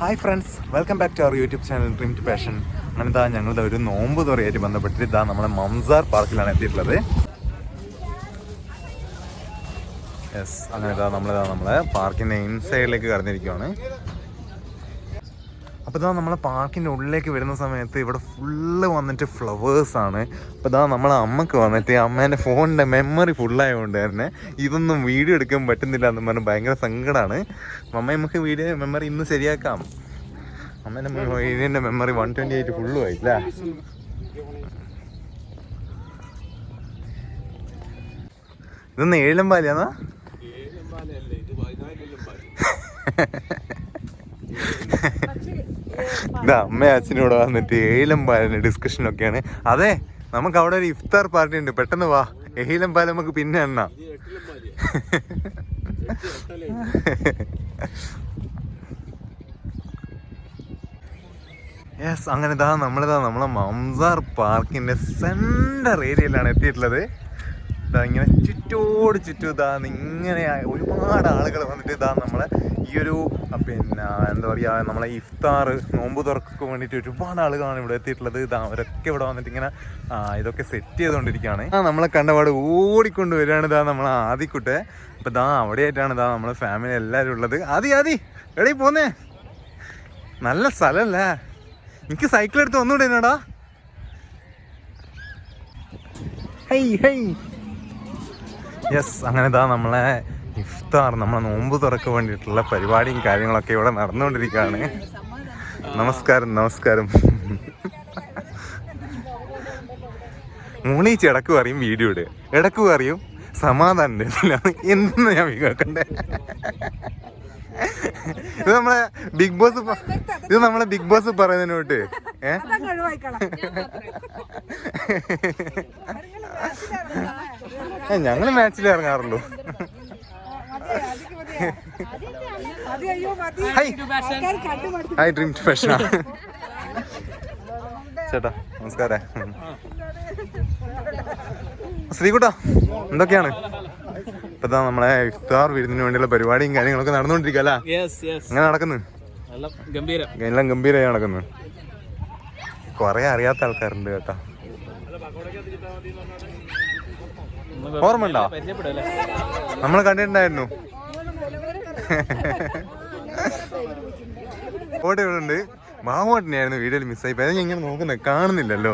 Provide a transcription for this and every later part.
Hi friends welcome back to our YouTube channel dream to passion അങ്ങനെ ഇതാ ഞങ്ങളുടെ ഒരു നോമ്പ് തുറയായിട്ട് ബന്ധപ്പെട്ടിട്ട് ഇതാ നമ്മുടെ മംസാർ പാർക്കിലാണ് എത്തിയിട്ടുള്ളത്. യെസ് അങ്ങനെ ഇതാ നമ്മളിതാ നമ്മളെ പാർക്കിന്റെ ഇൻസൈഡിലേക്ക് കടന്നിരിക്കുകയാണ് അപ്പോൾ ഇതാ നമ്മളെ പാർക്കിന്റെ ഉള്ളിലേക്ക് വരുന്ന സമയത്ത് ഇവിടെ ഫുള്ള് വന്നിട്ട് ഫ്ലവേഴ്സാണ് അപ്പോൾ ഇതാ നമ്മളെ അമ്മയ്ക്ക് വന്നിട്ട് അമ്മേന്റെ ഫോണിന്റെ മെമ്മറി ഫുള്ളായതുകൊണ്ട് തന്നെ ഇതൊന്നും വീഡിയോ എടുക്കാൻ പറ്റുന്നില്ല എന്ന് പറഞ്ഞാൽ ഭയങ്കര സങ്കടമാണ് അമ്മ നമുക്ക് വീഡിയോ മെമ്മറി ഇന്ന് ശരിയാക്കാം. അമ്മേന്റെ വീഡിയോന്റെ മെമ്മറി വൺ ട്വന്റി എയ്റ്റ് ഫുള്ളും ആയില്ല ഇതൊന്ന് ഏഴം പാലിയാന്നാ? ഇതാ അമ്മ അച്ഛനോട് വന്നിട്ട് ഏലം പാലിന് ഡിസ്കഷൻ ഒക്കെയാണ്. അതെ നമുക്ക് അവിടെ ഒരു ഇഫ്താർ പാർട്ടി ഉണ്ട്. പെട്ടെന്ന് വാ. ഏലം പാൽ നമുക്ക് പിന്നെ എണ്ണ. അങ്ങനെ ഇതാ നമ്മളിതാ നമ്മളെ മംസാർ പാർക്കിന്റെ സെന്റർ ഏരിയയിലാണ് എത്തിയിട്ടുള്ളത്. ഇങ്ങനെ ചുറ്റോട് ചുറ്റും ഇതാ ഇങ്ങനെ ഒരുപാട് ആളുകൾ വന്നിട്ട് ഇതാ നമ്മളെ ഈ ഒരു പിന്നെ എന്താ പറയുക നമ്മളെ ഇഫ്താർ നോമ്പ് തുറക്കൊക്കെ വേണ്ടിയിട്ട് ഒരുപാട് ആളുകളാണ് ഇവിടെ എത്തിയിട്ടുള്ളത്. ഇതാ അവരൊക്കെ ഇവിടെ വന്നിട്ട് ഇങ്ങനെ ഇതൊക്കെ സെറ്റ് ചെയ്തുകൊണ്ടിരിക്കുകയാണ്. ആ നമ്മളെ കണ്ടപാട് ഓടിക്കൊണ്ട് വരികയാണ് ഇതാ നമ്മളെ ആദിക്കുട്ടെ അപ്പം ഇതാ അവിടെയായിട്ടാണ് ഇതാ നമ്മളെ ഫാമിലി എല്ലാവരും ഉള്ളത്. ആദി ആദി എടീ പോന്നേ. നല്ല സ്ഥലമല്ലേ എനിക്ക് സൈക്കിൾ എടുത്ത് ഒന്നുകൂടെ എന്നാടാ? ഹൈ ഹൈ യെസ് അങ്ങനെ ഇതാ നമ്മളെ ഇഫ്താർ നമ്മളെ നോമ്പ് തുറക്ക് വേണ്ടിയിട്ടുള്ള പരിപാടിയും കാര്യങ്ങളൊക്കെ ഇവിടെ നടന്നുകൊണ്ടിരിക്കുകയാണ്. നമസ്കാരം നമസ്കാരം. മൂണീച്ച് ഇടയ്ക്ക് പറയും വീഡിയോ ഇട്. ഇടയ്ക്ക് പറയും സമാധാനം എന്തെന്ന് ഞാൻ കേൾക്കണ്ടേ ഇത് നമ്മളെ ബിഗ് ബോസ് ഇത് നമ്മളെ ബിഗ് ബോസ് പറയുന്നതിനോട്ട് ഏ? ഞങ്ങൾ മാച്ചിൽ ഇറങ്ങാറുള്ളൂ. മതി, അതിക്ക് മതിയാ. മതി, അയ്യോ, മതി. ഹൈ. ഹായ് ഡ്രീം പ്രശ്ന ചേട്ടാ നമസ്കാരം. ശ്രീകുട്ടാ എന്തൊക്കെയാണ്? ഇപ്പത്താ ദാ നമ്മളെ ഇഫ്താർ വിരുന്നിന് വേണ്ടിയുള്ള പരിപാടിയും കാര്യങ്ങളൊക്കെ നടന്നുകൊണ്ടിരിക്കുക അല്ല? യെസ് യെസ് അങ്ങനെ നടക്കുന്നു? നല്ല ഗംഭീരം. എല്ലാം ഗംഭീരമായി നടക്കുന്നു. കൊറേ അറിയാത്ത ആൾക്കാരുണ്ട് കേട്ടാ. ഓർമ്മയുണ്ടോ? നമ്മൾ കണ്ടിട്ടുണ്ടായിരുന്നു. ഫോട്ടോ ഇവിടെ ഉണ്ട് ബാബുട്ടിനെയായിരുന്നു വീഡിയോയിൽ മിസ്സായി പോയത് ഞാൻ ഇങ്ങനെ നോക്കുന്നത് കാണുന്നില്ലല്ലോ.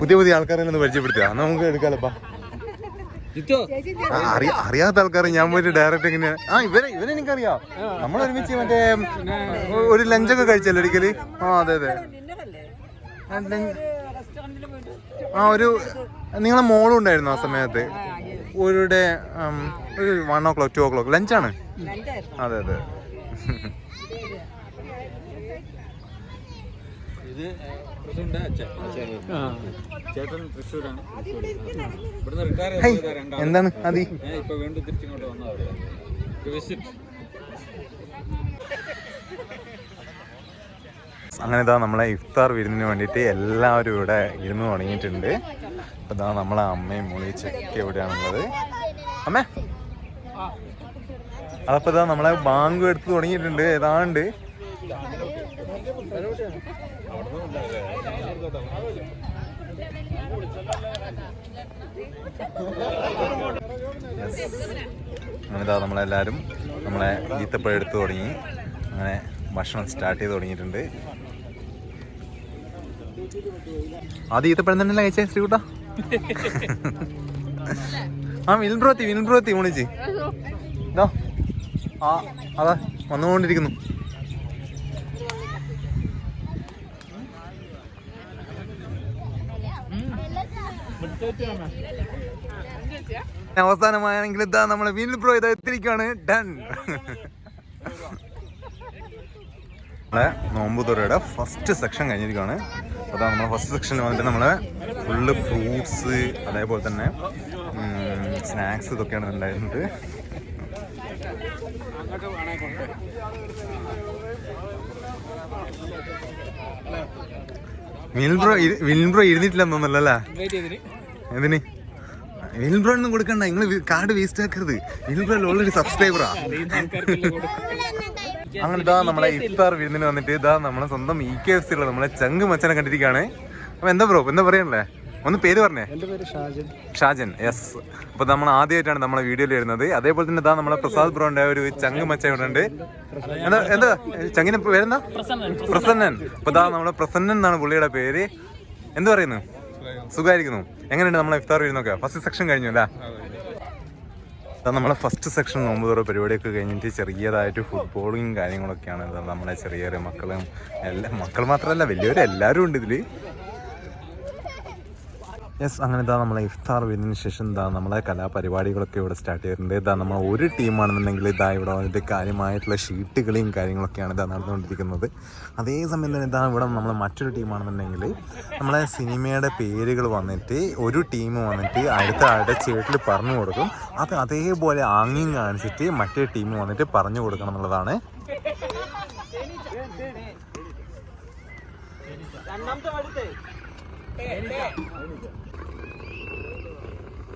പുതിയ പുതിയ ആൾക്കാരെ ഒന്ന് പരിചയപ്പെടുത്തുക. എന്നാ നമുക്ക് എടുക്കാലപ്പാ അറിയാത്ത ആൾക്കാർ ഞാൻ പോയിട്ട് ഡയറക്റ്റ് ഇങ്ങനെ ആ ഇവരെ ഇവരെ എനിക്കറിയാം. നമ്മൾ ഒരുമിച്ച് മറ്റേ ഒരു ലഞ്ചൊക്കെ കഴിച്ചല്ലോ ഒരിക്കൽ? ആ അതെ അതെ? ആ, ഒരു റെസ്റ്റോറന്റിൽ പോയിട്ട് ആ ഒരു നിങ്ങളെ മോളും ഉണ്ടായിരുന്നു ആ സമയത്ത്. ഒരു ഡേ ഉം, ഒരു one o'clock two o'clock ലഞ്ചാണ് അതെ അതെ. ഇത് തൃശ്ശൂരിന്റെ അച്ഛൻ. ചേട്ടൻ. തൃശ്ശൂരാണ്. ഇവിടുന്ന് റിട്ടയർ എന്താണ്? അതി. ഞാൻ ഇപ്പൊ വീണ്ടും തിരിച്ചിങ്ങോട്ട് വന്നതാണ് വിസിറ്റ് അങ്ങനെ ഇതാ നമ്മളെ ഇഫ്താർ വിരുന്നിന് വേണ്ടിയിട്ട് എല്ലാവരും ഇവിടെ ഇരുന്ന് തുടങ്ങിയിട്ടുണ്ട്. അപ്പം ഇതാ നമ്മളെ അമ്മയും മുളിച്ചൊക്കെ എവിടെയാണുള്ളത്. അമ്മേ. അതപ്പോൾ ഇതാ നമ്മളെ ബാങ്ക് എടുത്ത് തുടങ്ങിയിട്ടുണ്ട്. ഏതാണ്ട്. അങ്ങനെ ഇതാ നമ്മളെല്ലാവരും നമ്മളെ ഈത്തപ്പഴം എടുത്ത് തുടങ്ങി. അങ്ങനെ ഭക്ഷണം സ്റ്റാർട്ട് ചെയ്ത് തുടങ്ങിയിട്ടുണ്ട്. ആദ്യം ഈത്തപ്പഴം തന്നെയല്ലേ കഴിച്ചേ ശ്രീകുട്ട. ആ വിൽബ്രോത്തി വിൽബ്രോത്തി മോണിച്ച് ഇതാ. ആ അതാ വന്നുകൊണ്ടിരിക്കുന്നു. അവസാനമായാണെങ്കിൽ ഇതാ നമ്മളെ വിൽബ്രോ ഇതാ എത്തിരിക്കുകയാണ് ഡൺ. നമ്മളെ നോമ്പുതുറയുടെ ഫസ്റ്റ് സെക്ഷൻ കഴിഞ്ഞിരിക്കുകയാണ് അതാ നമ്മൾ ഫസ്റ്റ് സെക്ഷനിൽ വന്നിട്ട് നമ്മൾ ഫുള്ള് ഫ്രൂട്ട്സ് അതേപോലെ തന്നെ സ്നാക്സ് ഇതൊക്കെയാണ് ഉണ്ടായിരുന്നത് വിൽബ്രോ ഇരു- വിൽബ്രോ ഇരുന്നിട്ടില്ലെന്ന് തോന്നല്ലോ അല്ലേ? വെയിറ്റ് ചെയ്തിന്. എന്തിന്? വിൽബ്രോ ഒന്നും കൊടുക്കണ്ട നിങ്ങൾ കാർഡ് വേസ്റ്റ് ആക്കരുത്. വിൽബ്രോ ഓൾറെഡി സബ്സ്ക്രൈബറാ അങ്ങനെ ഇതാ നമ്മളെ ഇഫ്താർ വിരുന്നിന് വന്നിട്ട് ഇതാ നമ്മളെ സ്വന്തം ഇ കെ എഫ് സിയുള്ള നമ്മളെ ചങ്ക് മച്ചനെ കണ്ടിരിക്കുകയാണ്. അപ്പൊ എന്താ ബ്രോ എന്താ പറയണല്ലേ ഒന്ന് പേര് പറഞ്ഞേ. ഷാജൻ. ഷാജൻ യെസ് അപ്പൊ നമ്മൾ ആദ്യമായിട്ടാണ് നമ്മളെ വീഡിയോയിൽ വരുന്നത്. അതേപോലെ തന്നെ ഇതാ നമ്മളെ പ്രസാദ് ബ്രോന്റെ ഒരു ചങ്ക് മച്ച ഇവിടെ ഉണ്ട്. എന്താ എന്താ? ചങ്ങിന് പേരെന്താ പ്രസന്നൻ അപ്പൊ ഇതാ നമ്മളെ പ്രസന്നൻ എന്നാണ് പുള്ളിയുടെ പേര്. എന്ത് പറയുന്നു? സുഖമായിരിക്കുന്നു. എങ്ങനെയുണ്ട് നമ്മളെ ഇഫ്താർ വരുന്നൊക്കെ? ഫസ്റ്റ് സെക്ഷൻ കഴിഞ്ഞു അല്ലേ? ഇതാ നമ്മളെ ഫസ്റ്റ് സെക്ഷൻ നോമ്പ് തുറ പരിപാടിയൊക്കെ കഴിഞ്ഞിട്ട് ചെറിയതായിട്ട് ഫുട്ബോളും കാര്യങ്ങളൊക്കെയാണ്. നമ്മളെ ചെറിയ ചെറിയ മക്കളും എല്ലാം മക്കൾ മാത്രമല്ല വലിയവരെല്ലാവരും ഉണ്ട് ഇതിൽ. യെസ് അങ്ങനെ ഇതാ നമ്മളെ ഇഫ്താർ വീടിന് ശേഷം ഇതാ നമ്മളെ കലാപരിപാടികളൊക്കെ ഇവിടെ സ്റ്റാർട്ട് ചെയ്തിട്ടുണ്ട്. ഇതാ നമ്മൾ ഒരു ടീമാണെന്നുണ്ടെങ്കിൽ ഇതാ ഇവിടെ വന്നിട്ട് കാര്യമായിട്ടുള്ള ഷീറ്റുകളെയും കാര്യങ്ങളൊക്കെയാണ് ഇതാ നടന്നുകൊണ്ടിരിക്കുന്നത്. അതേസമയം തന്നെ ഇതാ ഇവിടെ നമ്മൾ മറ്റൊരു ടീമാണെന്നുണ്ടെങ്കിൽ നമ്മളെ സിനിമയുടെ പേരുകൾ വന്നിട്ട് ഒരു ടീം വന്നിട്ട് അടുത്ത ആളുടെ ചേട്ടിൽ പറഞ്ഞു കൊടുക്കും. അത് അതേപോലെ ആംഗ്യം കാണിച്ചിട്ട് മറ്റേ ടീം വന്നിട്ട് പറഞ്ഞു കൊടുക്കണം എന്നുള്ളതാണ്.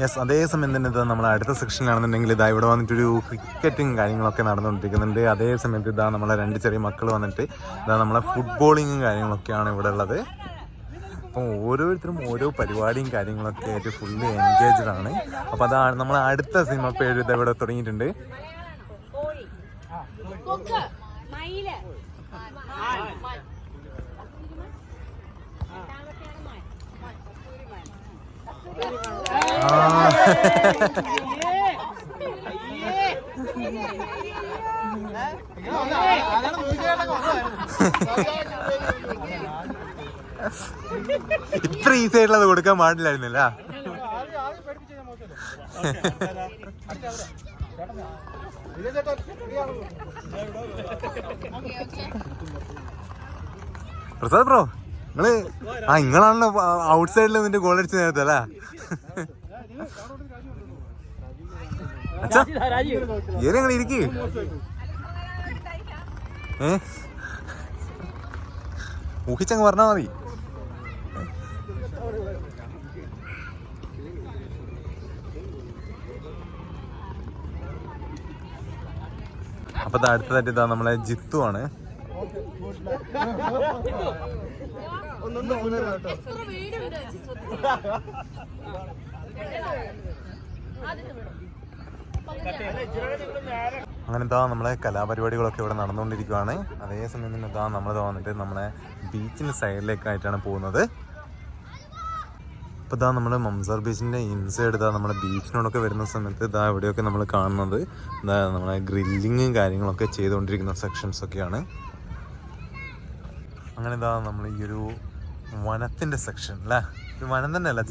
യെസ് അതേസമയം തന്നെ ഇത് നമ്മൾ അടുത്ത സെക്ഷനിലാണെന്നുണ്ടെങ്കിൽ ഇതാ ഇവിടെ വന്നിട്ടൊരു ക്രിക്കറ്റും കാര്യങ്ങളൊക്കെ നടന്നുകൊണ്ടിരിക്കുന്നുണ്ട്. അതേ സമയത്ത് ഇതാ നമ്മളെ രണ്ട് ചെറിയ മക്കൾ വന്നിട്ട് ഇതാ നമ്മളെ ഫുട്ബോളിങ്ങും കാര്യങ്ങളൊക്കെയാണ് ഇവിടെ ഉള്ളത്. അപ്പം ഓരോരുത്തരും ഓരോ പരിപാടിയും കാര്യങ്ങളൊക്കെ ആയിട്ട് ഫുള്ള് എൻഗേജ്ഡ് ആണ്. അപ്പോൾ അതാണ് നമ്മൾ അടുത്ത സിനിമ പേര് ഇത് ഇവിടെ തുടങ്ങിയിട്ടുണ്ട്. മയിൽ. ഇത്ര ഈസി ആയിട്ടുള്ളത് കൊടുക്കാൻ പാടില്ലായിരുന്നില്ല? പ്രസാദ് ബ്രോ നിങ്ങൾ ആ നിങ്ങളാണല്ലോ ഔട്ട് സൈഡിൽ നിന്റെ ഗോൾ അടിച്ച് നേരത്തെ അല്ലേ അച്ഛാ ഏറെ അങ്ങനെ ഇരിക്കേ? ഏ? ഊഹിച്ചങ്ങ് പറഞ്ഞാ മതി. അപ്പൊ ദാ അടുത്തതായിട്ട് ഇതാ നമ്മളെ ജിത്തു ആണ്. അങ്ങനെ ഇതാ നമ്മളെ കലാപരിപാടികളൊക്കെ ഇവിടെ നടന്നുകൊണ്ടിരിക്കുകയാണ് അതേസമയം തന്നെ ഇതാ നമ്മൾ വന്നിട്ട് നമ്മളെ ബീച്ചിന് സൈഡിലേക്കായിട്ടാണ് പോകുന്നത്. ഇപ്പോൾ ഇതാ നമ്മൾ മംസർ ബീച്ചിന്റെ ഇൻസൈഡ് ഇതാ നമ്മുടെ ബീച്ചിനോടൊക്കെ വരുന്ന സമയത്ത് ഇതാ എവിടെയൊക്കെ നമ്മൾ കാണുന്നത്. ഇതാ നമ്മളെ ഗ്രില്ലിങ്ങും കാര്യങ്ങളൊക്കെ ചെയ്തുകൊണ്ടിരിക്കുന്ന സെക്ഷൻസ് ഒക്കെയാണ്. അങ്ങനെ ഇതാ നമ്മൾ ഈ ഒരു വനത്തിന്റെ സെക്ഷൻ അല്ലേ ഒരു വനം തന്നെ അല്ല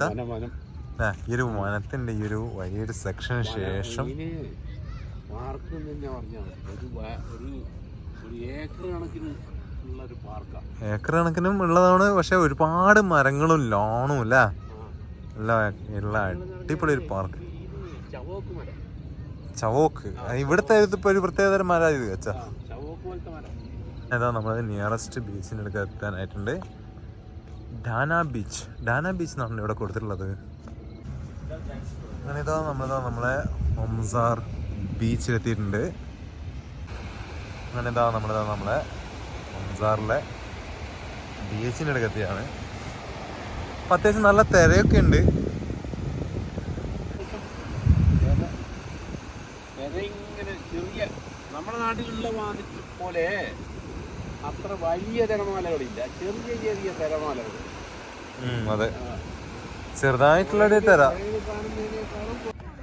ഈ ഒരു വനത്തിന്റെ ഈ ഒരു വലിയൊരു സെക്ഷന് ശേഷം പാർക്ക് തന്നെ ഒരു ഒരു ഏക്കർ കണക്കിന് ഏക്കർ കണക്കിനും ഉള്ളതാണ് പക്ഷെ ഒരുപാട് മരങ്ങളും ലോണും അല്ല എല്ലാ അടിപൊളി ഒരു പാർക്ക് ചവോക്ക്. ഇവിടുത്തെ ഇപ്പൊ ഒരു പ്രത്യേകതരം മര ഇത് വെച്ചാ ഏതാ നമ്മളത് നിയറസ്റ്റ് ബീച്ചിന്റെ അടുത്ത് എത്താനായിട്ടുണ്ട്. Dana beach. ഡാന ബീച്ച് എന്നാണ് ഇവിടെ കൊടുത്തിട്ടുള്ളത്. അങ്ങനെ ഇതാ നമ്മളിതാ നമ്മളെ ഒംസാർ ബീച്ചിലെത്തിയിട്ടുണ്ട്. അങ്ങനെ ഇതാ നമ്മളിതാ നമ്മളെ ഒംസാറിലെ ബീച്ചിന്റെ അടുക്കത്തിയാണ് അത്യാവശ്യം നല്ല തിരയൊക്കെ ഉണ്ട്. ചെറിയ നമ്മുടെ നാട്ടിലുള്ള പോലെ അത്ര വലിയ തിരമാലകളില്ല. ചെറിയ ചെറിയ തിരമാലകൾ. അതെ. ചെറുതായിട്ടുള്ളൊരു തര.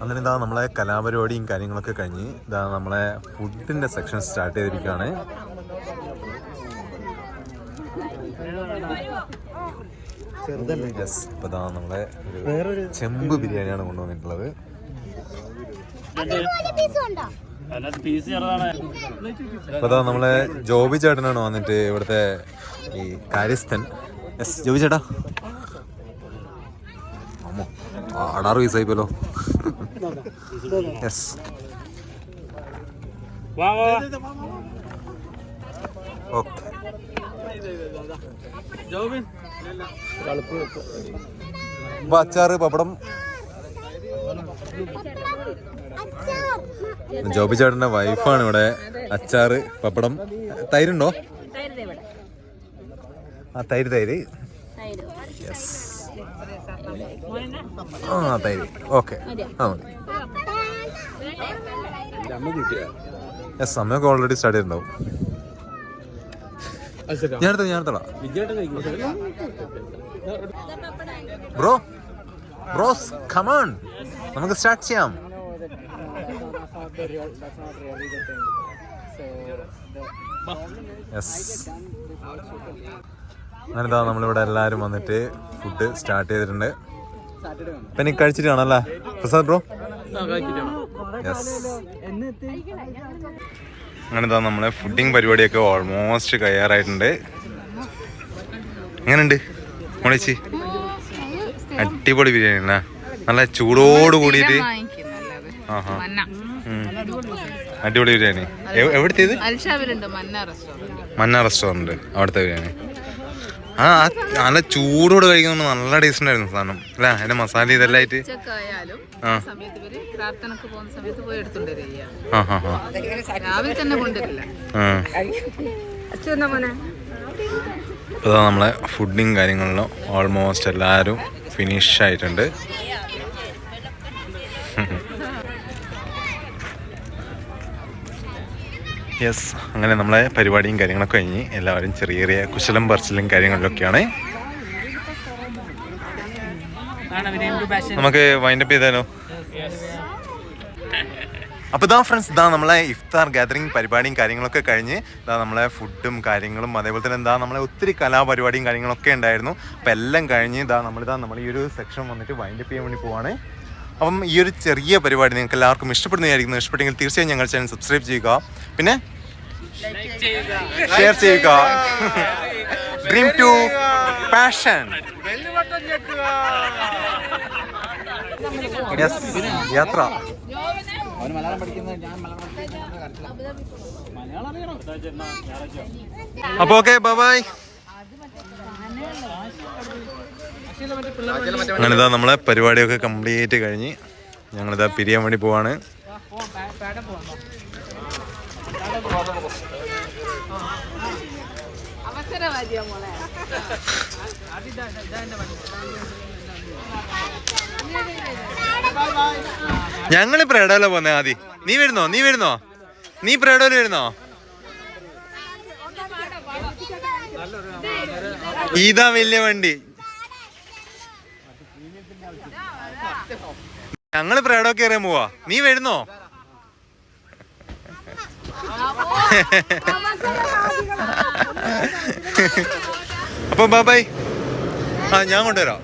അങ്ങനെ ഇതാ നമ്മളെ കലാപരിപാടിയും കാര്യങ്ങളൊക്കെ കഴിഞ്ഞ് ഇതാ നമ്മളെ ഫുഡിന്റെ സെക്ഷൻ സ്റ്റാർട്ട് ചെയ്തിരിക്കുകയാണ്. യെസ് ഇപ്പൊ ഇതാ നമ്മളെ ഒരു ചെമ്പ് ബിരിയാണിയാണ് കൊണ്ടുവന്നിട്ടുള്ളത്. അതാ നമ്മളെ ജോബി ചേട്ടനാണ് വന്നിട്ട് ഇവിടുത്തെ ഈ കാര്യസ്ഥൻ. എസ് ജോബി ചേട്ടാ. അമ്മോ, അടാറ് വയസ്സായിപ്പോലോ എസ് ഓക്കെ. അച്ചാറ് പപ്പടം. ജോബി ചേട്ടന്റെ വൈഫാണ് ഇവിടെ. അച്ചാറ് പപ്പടം. തൈരുണ്ടോ? ആ തൈര് തൈര്. യെസ് ആ തൈര്. ഓക്കെ ആ മതി. യെസ് സമയമൊക്കെ ഓൾറെഡി സ്റ്റാർട്ട് ചെയ്തിട്ടുണ്ടാവും ഞാൻ ഞാനെടുത്തടാ ബ്രോ ബ്രോസ് കമാൺ നമുക്ക് സ്റ്റാർട്ട് ചെയ്യാം. യെസ് അങ്ങനെതാ നമ്മളിവിടെ എല്ലാവരും വന്നിട്ട് ഫുഡ് സ്റ്റാർട്ട് ചെയ്തിട്ടുണ്ട്. എനിക്ക് കഴിച്ചിട്ട് കാണല്ലേ പ്രസാദ് ബ്രോ? യെസ് അങ്ങനെതാ നമ്മളെ ഫുഡിങ് പരിപാടിയൊക്കെ ഓൾമോസ്റ്റ് കഴിയാറായിട്ടുണ്ട്. എങ്ങനെയുണ്ട്? മോളിച്ചി? അടിപൊളി ബിരിയാണി അല്ലേ? നല്ല ചൂടോട് കൂടിയിട്ട്. ആഹാ. അടിപൊളി ബിരിയാണി. എവ്- എവിടുത്തേത്? മന്ന റെസ്റ്റോറന്റ് റെസ്റ്റോറന്റ് അവിടുത്തെ ബിരിയാണി. ആ നല്ല ചൂടോട് കഴിക്കുന്ന നല്ല ടേസ്റ്റ് ഉണ്ടായിരുന്നു സാധനം. അല്ല അതിന്റെ മസാല ഇതെല്ലാം ആയിട്ട്? ആ. നമ്മളെ ഫുഡിങ് കാര്യങ്ങളിലും ഓൾമോസ്റ്റ് എല്ലാവരും ഫിനിഷ് ആയിട്ടുണ്ട്. യെസ് അങ്ങനെ നമ്മളെ പരിപാടിയും കാര്യങ്ങളൊക്കെ കഴിഞ്ഞ് എല്ലാവരും ചെറിയ ചെറിയ കുശലം പറച്ചിലും കാര്യങ്ങളിലൊക്കെയാണ്. നമുക്ക് വൈൻഡപ്പ് ചെയ്താലോ? അപ്പോൾ ഇതാ ഫ്രണ്ട്സ് ഇതാ നമ്മളെ ഇഫ്താർ ഗാദറിങ് പരിപാടിയും കാര്യങ്ങളൊക്കെ കഴിഞ്ഞ് ഇതാ നമ്മളെ ഫുഡും കാര്യങ്ങളും അതേപോലെ തന്നെ എന്താ നമ്മളെ ഒത്തിരി കലാപരിപാടിയും കാര്യങ്ങളൊക്കെ ഉണ്ടായിരുന്നു. അപ്പോൾ എല്ലാം കഴിഞ്ഞ് ഇതാ നമ്മളിതാ നമ്മൾ ഈ ഒരു സെക്ഷൻ വന്നിട്ട് വൈൻഡപ്പ് ചെയ്യാൻ വേണ്ടി പോവാണ്. അപ്പം ഈ ഒരു ചെറിയ പരിപാടി നിങ്ങൾക്ക് എല്ലാവർക്കും ഇഷ്ടപ്പെടുന്നതായിരിക്കും ഇഷ്ടപ്പെട്ടെങ്കിൽ തീർച്ചയായും ഞങ്ങൾ ചാനൽ സബ്സ്ക്രൈബ് ചെയ്യുക. പിന്നെ ഷെയർ ചെയ്യുക. ഡ്രീം ടു പാഷൻ യാത്ര. അപ്പൊ ഓക്കെ ബൈ അങ്ങനെതാ നമ്മളെ പരിപാടിയൊക്കെ കംപ്ലീറ്റ് കഴിഞ്ഞ് ഞങ്ങളിതാ പിരിയാൻ വേണ്ടി പോവാണ്. ഞങ്ങൾ പ്രേഡോല പോന്നെ ആദ്യം നീ വരുന്നോ? നീ വരുന്നോ? നീ പ്രേഡോല വരുന്നോ? ഇതാ വലിയ വണ്ടി. ഞങ്ങൾ പ്രേഡോ കയറാൻ പോവാ. നീ വരുന്നോ? അപ്പൊ ബാബായ് ആ ഞാൻ കൊണ്ടുവരാം.